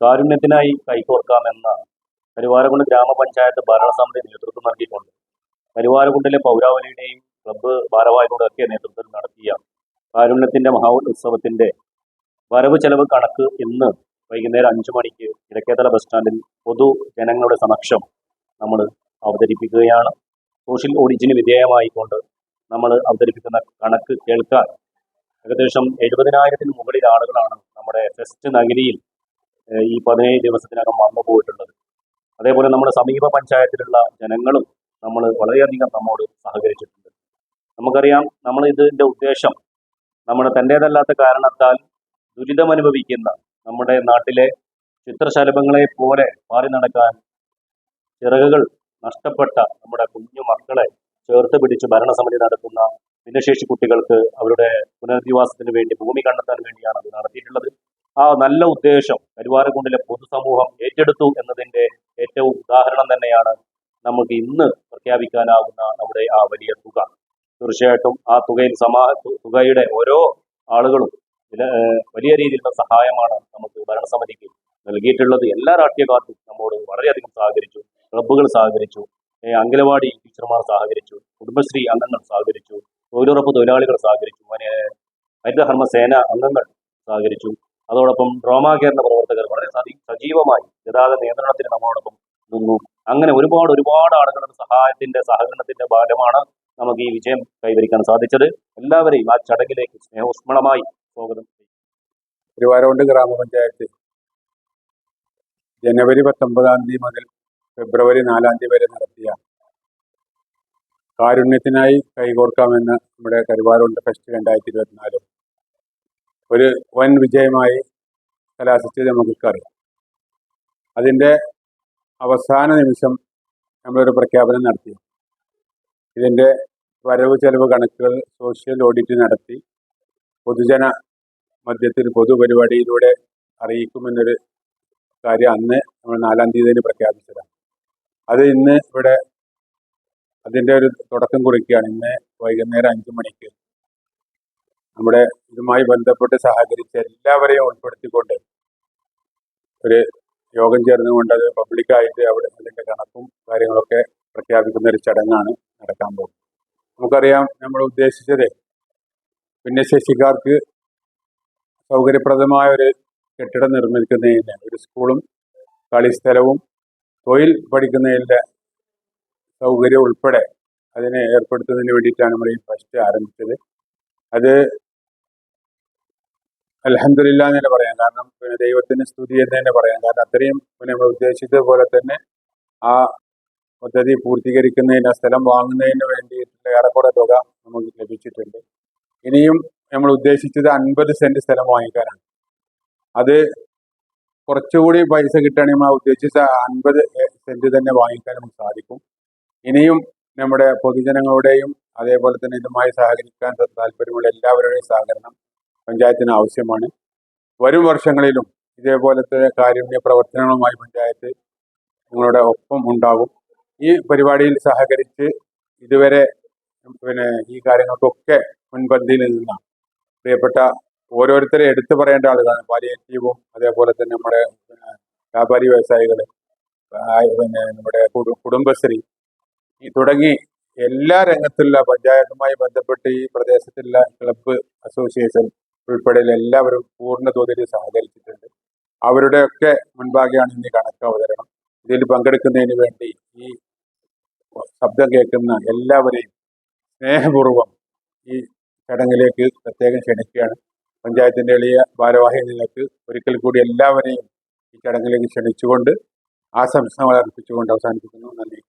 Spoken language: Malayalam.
കാരുണ്യത്തിനായി കൈകോർക്കാമെന്ന കരുവാരക്കുണ്ട് ഗ്രാമപഞ്ചായത്ത് ഭരണസമിതി നേതൃത്വം നൽകിക്കൊണ്ട് കരുവാരക്കുണ്ടിലെ പൗരാവലിയുടെയും ക്ലബ്ബ് ഭാരവാഹികളുടെയൊക്കെ നേതൃത്വത്തിൽ നടത്തിയ കാരുണ്യത്തിന്റെ മഹാ ഉത്സവത്തിന്റെ വരവ് ചെലവ് കണക്ക് ഇന്ന് വൈകുന്നേരം അഞ്ചു മണിക്ക് ഇടക്കേതല ബസ് സ്റ്റാൻഡിൽ പൊതു ജനങ്ങളുടെ സമക്ഷം നമ്മൾ അവതരിപ്പിക്കുകയാണ്. സോഷ്യൽ ഓഡിറ്റിന് വിധേയമായിക്കൊണ്ട് നമ്മൾ അവതരിപ്പിക്കുന്ന കണക്ക് കേൾക്കാൻ ഏകദേശം എഴുപതിനായിരത്തിന് മുകളിൽ ആളുകളാണ് നമ്മുടെ ഫെസ്റ്റ് നഗരിയിൽ ഈ പതിനേഴ് ദിവസത്തിനകം വന്നു പോയിട്ടുള്ളത്. അതേപോലെ നമ്മുടെ സമീപ പഞ്ചായത്തിലുള്ള ജനങ്ങളും നമ്മൾ വളരെയധികം നമ്മോട് സഹകരിച്ചിട്ടുണ്ട്. നമുക്കറിയാം നമ്മൾ ഇതിന്റെ ഉദ്ദേശം നമ്മൾ തന്റേതല്ലാത്ത കാരണത്താൽ ദുരിതമനുഭവിക്കുന്ന നമ്മുടെ നാട്ടിലെ ചിത്രശലഭങ്ങളെ പോലെ മാറി നടക്കാൻ ചിറകുകൾ നഷ്ടപ്പെട്ട നമ്മുടെ കുഞ്ഞു മക്കളെ ചേർത്ത് പിടിച്ച് ഭരണസമിതി നടത്തുന്ന ഭിന്നശേഷി കുട്ടികൾക്ക് അവരുടെ പുനരധിവാസത്തിന് വേണ്ടി ഭൂമി കണ്ടെത്താൻ വേണ്ടിയാണ് അത് നടത്തിയിട്ടുള്ളത്. ആ നല്ല ഉദ്ദേശം കരുവാരക്കുണ്ടിലെ പൊതുസമൂഹം ഏറ്റെടുത്തു എന്നതിന്റെ ഏറ്റവും ഉദാഹരണം തന്നെയാണ് നമുക്ക് ഇന്ന് പ്രഖ്യാപിക്കാനാകുന്ന നമ്മുടെ ആ വലിയ തുക. തീർച്ചയായിട്ടും ആ തുകയിൽ സമാ തുകയുടെ ഓരോ ആളുകളും വലിയ രീതിയിലുള്ള സഹായമാണ് നമുക്ക് ഭരണസമിതിക്ക് നൽകിയിട്ടുള്ളത്. എല്ലാ രാഷ്ട്രീയക്കാർക്കും നമ്മോട് വളരെയധികം സഹകരിച്ചു ക്ലബ്ബുകൾ സഹകരിച്ചു അംഗനവാടി ടീച്ചർമാർ സഹകരിച്ചു കുടുംബശ്രീ അംഗങ്ങൾ സഹകരിച്ചു തൊഴിലുറപ്പ് തൊഴിലാളികൾ സഹകരിച്ചു ഹരിതകർമ്മ സേന അംഗങ്ങൾ സഹകരിച്ചു. അതോടൊപ്പം ഡ്രോമാ കേരള പ്രവർത്തകർ വളരെ സജീ- സജീവമായി ഗതാഗത നിയന്ത്രണത്തിന് നമ്മളോടൊപ്പം നിന്നു. അങ്ങനെ ഒരുപാട് ഒരുപാട് ആളുകളുടെ സഹായത്തിന്റെ സഹകരണത്തിന്റെ ഭാഗമാണ് നമുക്ക് ഈ വിജയം കൈവരിക്കാൻ സാധിച്ചത്. എല്ലാവരെയും ആ ചടങ്ങിലേക്ക് സ്നേഹോഷ്മളമായി സ്വാഗതം. തിരുവാരോണ്ട് ഗ്രാമപഞ്ചായത്ത് ജനുവരി പത്തൊമ്പതാം തീയതി മുതൽ ഫെബ്രുവരി നാലാം തീയതി വരെ നടത്തിയ കാരുണ്യത്തിനായി കൈകോർക്കാമെന്ന നമ്മുടെ കരുവാറുണ്ട് ഫെസ്റ്റ് രണ്ടായിരത്തി ഇരുപത്തിനാല് ഒരു വൻ വിജയമായി കലാശിച്ചത് നമുക്കറിയാം അതിന്റെ അവസാന നിമിഷം നമ്മളൊരു പ്രഖ്യാപനം നടത്തി. ഇതിന്റെ വരവ് ചെലവ് കണക്കുകൾ സോഷ്യൽ ഓഡിറ്റ് നടത്തി. പൊതുജന മധ്യത്തിൽ പൊതുപരിപാടിയിലൂടെ അറിയിക്കുമെന്നൊരു കാര്യം അന്ന് നമ്മൾ നാലാം തീയതി പ്രഖ്യാപിച്ചതാണ്. അത് ഇന്ന് ഇവിടെ അതിന്റെ ഒരു തുടക്കം കുറിക്കുകയാണ്. ഇന്ന് വൈകുന്നേരം അഞ്ചു മണിക്ക് നമ്മുടെ ഇതുമായി ബന്ധപ്പെട്ട് സഹകരിച്ച എല്ലാവരെയും ഉൾപ്പെടുത്തിക്കൊണ്ട് ഒരു യോഗം ചേർന്നുകൊണ്ട് അത് പബ്ലിക്കായിട്ട് അവിടെ അതിന്റെ കണക്കും കാര്യങ്ങളൊക്കെ പ്രഖ്യാപിക്കുന്ന ഒരു ചടങ്ങാണ് നടക്കാൻ പോകുന്നത്. നമുക്കറിയാം നമ്മൾ ഉദ്ദേശിച്ചത് ഭിന്നശേഷിക്കാർക്ക് സൗകര്യപ്രദമായ ഒരു കെട്ടിടം നിർമ്മിക്കുന്നതിന് ഒരു സ്കൂളും കളിസ്ഥലവും തൊഴിൽ പഠിക്കുന്നതിന്റെ സൗകര്യം ഉൾപ്പെടെ അതിനെ ഏർപ്പെടുത്തുന്നതിന് വേണ്ടിയിട്ടാണ് നമ്മൾ ഈ ഫസ്റ്റ് ആരംഭിച്ചത്. അത് അലഹമില്ല എന്ന് തന്നെ പറയാം. കാരണം പിന്നെ ദൈവത്തിന് സ്തുതി എന്ന് തന്നെ പറയാം. കാരണം അത്രയും പിന്നെ നമ്മൾ ഉദ്ദേശിച്ചതുപോലെ തന്നെ ആ പദ്ധതി പൂർത്തീകരിക്കുന്നതിന് സ്ഥലം വാങ്ങുന്നതിന് വേണ്ടിയിട്ടുള്ള ഏറെക്കുറെ തുക നമുക്ക് ലഭിച്ചിട്ടുണ്ട്. ഇനിയും നമ്മൾ ഉദ്ദേശിച്ചത് അൻപത് സെന്റ് സ്ഥലം വാങ്ങിക്കാനാണ്. അത് കുറച്ചുകൂടി പൈസ കിട്ടുകയാണെങ്കിൽ നമ്മൾ ഉദ്ദേശിച്ച അൻപത് സെന്റ് തന്നെ വാങ്ങിക്കാൻ നമുക്ക് സാധിക്കും. ഇനിയും നമ്മുടെ പൊതുജനങ്ങളുടെയും അതേപോലെ തന്നെ ഇതുമായി സഹകരിക്കാൻ താല്പര്യമുള്ള എല്ലാവരുടെയും സഹകരണം പഞ്ചായത്തിന് ആവശ്യമാണ്. വരും വർഷങ്ങളിലും ഇതേപോലത്തെ കാരുണ്യ പ്രവർത്തനങ്ങളുമായി പഞ്ചായത്ത് നിങ്ങളുടെ ഒപ്പം ഉണ്ടാകും. ഈ പരിപാടിയിൽ സഹകരിച്ച് ഇതുവരെ പിന്നെ ഈ കാര്യങ്ങൾക്കൊക്കെ മുൻപന്തിയിൽ നിന്ന പ്രിയപ്പെട്ട ഓരോരുത്തരെ എടുത്തു പറയേണ്ട ആളുകളാണ്. പാലിയേറ്റീവും അതേപോലെ തന്നെ നമ്മുടെ വ്യാപാരി വ്യവസായികൾ പിന്നെ നമ്മുടെ കുടുംബശ്രീ തുടങ്ങി എല്ലാ രംഗത്തുള്ള പഞ്ചായത്തുമായി ബന്ധപ്പെട്ട് ഈ പ്രദേശത്തുള്ള ക്ലബ്ബ് അസോസിയേഷൻ ഉൾപ്പെടെയുള്ള എല്ലാവരും പൂർണ തോതിൽ സഹകരിച്ചിട്ടുണ്ട്. അവരുടെയൊക്കെ മുൻപാകെയാണ് ഇന്ന് കണക്ക് അവതരണം. ഇതിൽ പങ്കെടുക്കുന്നതിന് വേണ്ടി ഈ ശബ്ദം കേൾക്കുന്ന എല്ലാവരെയും സ്നേഹപൂർവം ഈ ചടങ്ങിലേക്ക് പ്രത്യേകം ക്ഷണിക്കുകയാണ്. പഞ്ചായത്തിന്റെ എളിയ ഭാരവാഹി നിലയ്ക്ക് ഒരിക്കൽ കൂടി എല്ലാവരെയും ഈ ചടങ്ങിലേക്ക് ക്ഷണിച്ചുകൊണ്ട് ആശംസകൾ അർപ്പിച്ചുകൊണ്ട് അവസാനിപ്പിക്കുന്നു. നന്ദി.